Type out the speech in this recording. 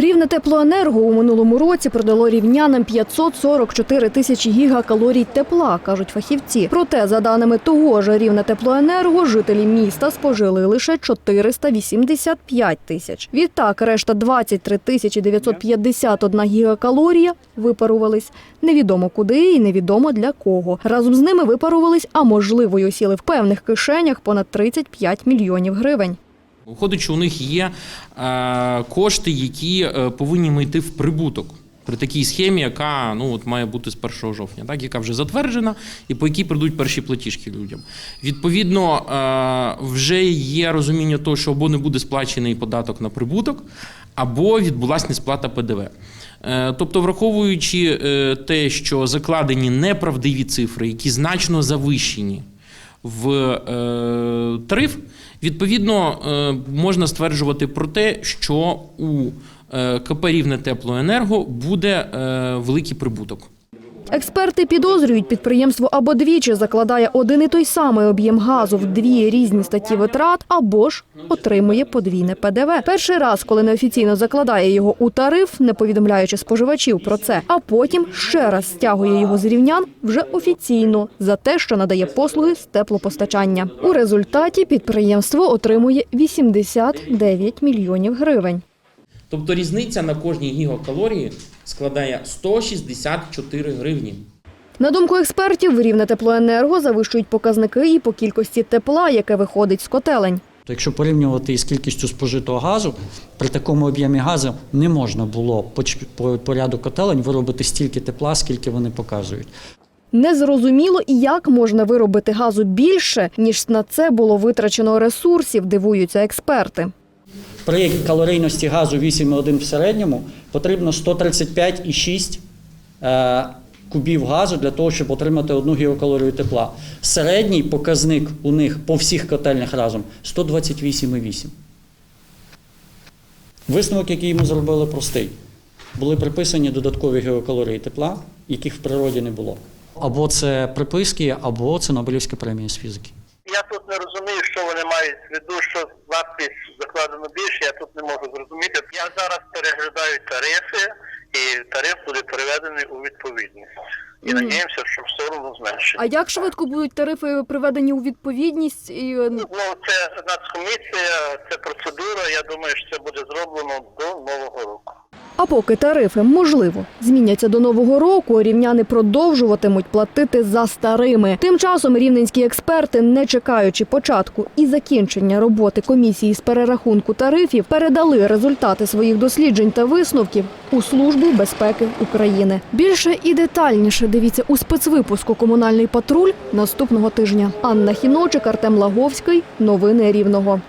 Рівне теплоенерго у минулому році продало рівнянам 544 тисячі гігакалорій тепла, кажуть фахівці. Проте, за даними того ж рівне теплоенерго, жителі міста спожили лише 485 тисяч. Відтак, решта 23 тисячі 951 гігакалорія випарувались невідомо куди і невідомо для кого. Разом з ними випарувались, а можливо, й осіли в певних кишенях понад 35 мільйонів гривень. Виходить, що у них є е, кошти, які е, повинні йти в прибуток. При такій схемі, яка ну от має бути з 1 жовтня, так яка вже затверджена, і по якій прийдуть перші платіжки людям. Відповідно, е, вже є розуміння того, що або не буде сплачений податок на прибуток, або відбулася несплата ПДВ. Тобто, враховуючи те, що закладені неправдиві цифри, які значно завищені в тариф, відповідно е, можна стверджувати про те, що у е, КП «Рівне теплоенерго буде е, великий прибуток. Експерти підозрюють, підприємство або двічі закладає один і той самий об'єм газу в дві різні статті витрат, або ж отримує подвійне ПДВ. Перший раз, коли неофіційно закладає його у тариф, не повідомляючи споживачів про це, а потім ще раз стягує його з рівнян вже офіційно за те, що надає послуги з теплопостачання. У результаті підприємство отримує 89 мільйонів гривень. Тобто різниця на кожній гігакалорії складає 164 гривні. На думку експертів, рівне теплоенерго завищують показники і по кількості тепла, яке виходить з котелень. Якщо порівнювати із кількістю спожитого газу, при такому об'ємі газу не можна було по, поряду котелень виробити стільки тепла, скільки вони показують. Незрозуміло і як можна виробити газу більше, ніж на це було витрачено ресурсів, дивуються експерти. При калорійності газу 8,1 в середньому потрібно 135,6 е, кубів газу для того, щоб отримати одну гігакалорію тепла. Середній показник у них по всіх котельнях разом 128,8. Висновок, який ми зробили, простий. Були приписані додаткові гігакалорії тепла, яких в природі не було. Або це приписки, або це Нобелівська премія з фізики. Я тут не розумію, що вони мають в виду, що надпис закладено більше, я тут не можу зрозуміти. Я зараз переглядаю тарифи, і тариф буде переведений у відповідність. І надіємося, що в одно зменшить. А як швидко будуть тарифи приведені у відповідність? І е, Ну, це нацкомісія, це процедура. Я думаю, що це буде зроблено до. А поки тарифи можливо зміняться до нового року, рівняни продовжуватимуть платити за старими. Тим часом рівненські експерти, не чекаючи початку і закінчення роботи комісії з перерахунку тарифів, передали результати своїх досліджень та висновків у службу безпеки України. Більше і детальніше дивіться у спецвипуску Комунальний патруль наступного тижня. Анна Хіночик, Артем Лаговський. Новини Рівного.